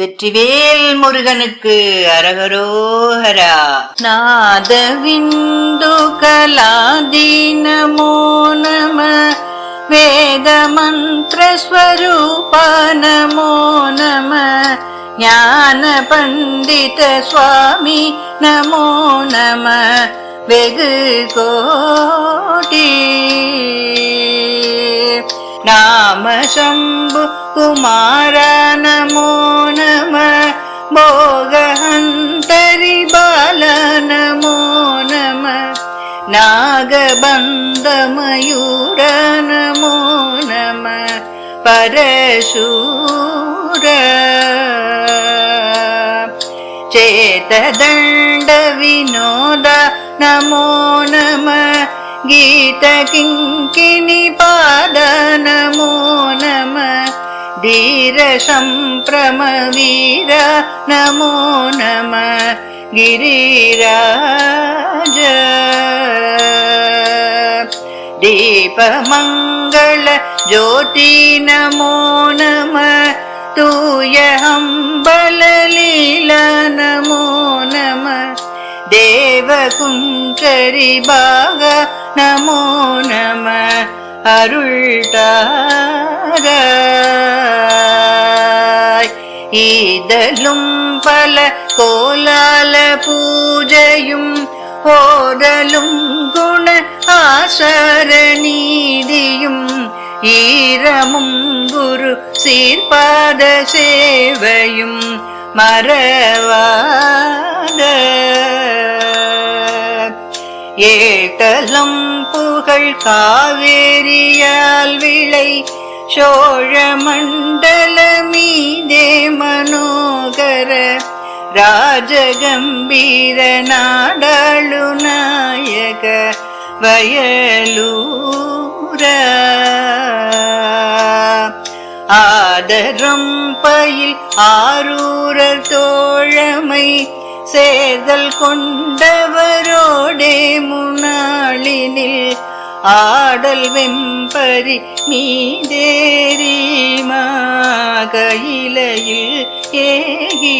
வெற்றிவேல் முருகனுக்கு அரகரோஹரா நாதவிந்து கலாதீனமோ நம வேத மந்திரஸ்வரூப நமோ நம ஞான பண்டித சுவாமி நமோ நம வெகு கோடி. नाम शम्भु कुमार नमो नमः भोगन्तरिबाल नमो नमः नागबन्धमयूर नमो नमः परशूर। चेतदण्डविनोद नमो नमः गीतकिङ्किनि पा सम्प्रम नमो नमः गिरिराज। दीपमङ्गल ज्योति नमो नमः तूयहम्बललीला नमो नमः। देव बाग नमो नमः अरुल्टार। ஈதலும் பல கோலால பூஜையும் ஓடலும் குண ஆசர நீதியும் ஈரமும் குரு சீர்பாத சேவையும் மறவாத. ஏட்டலம் புகழ் காவேரியால் விளை சோழ மீதே மனோகர ராஜகம்பீர நாடாளு நாயக வயலூர. ஆதரம் பயில் ஆரூர தோழமை சேர்தல் கொண்டவரோடே முன்னாளினில் ஆடல் வெம்பரி மீதேரி கையிலையில் ஏகி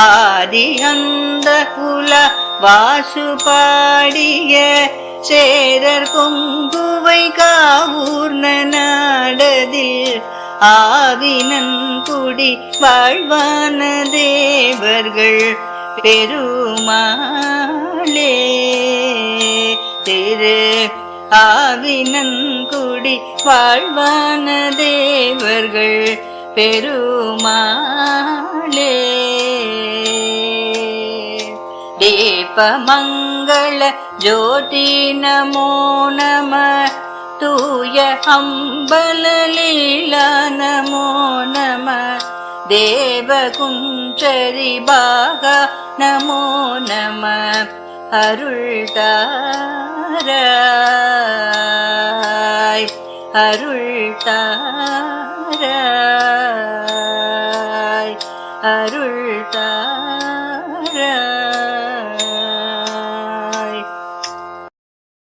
ஆதி அந்த குல வாசு பாடிய சேரர் கொங்குவை காவூர்ண நாடதில் ஆவினன் குடி வாழ்வான தேவர்கள் பெருமா திரு ஆவினங்குடி வாழ்வான தேவர்கள் பெருமாளே. தீபமங்கள ஜோதி நமோ நம தூய அம்பலலீலா நமோ நம தேவகுஞ்சரி பாக நமோ நம அருள்தா தாராய் அருள் தாராய் அருள் தாராய்.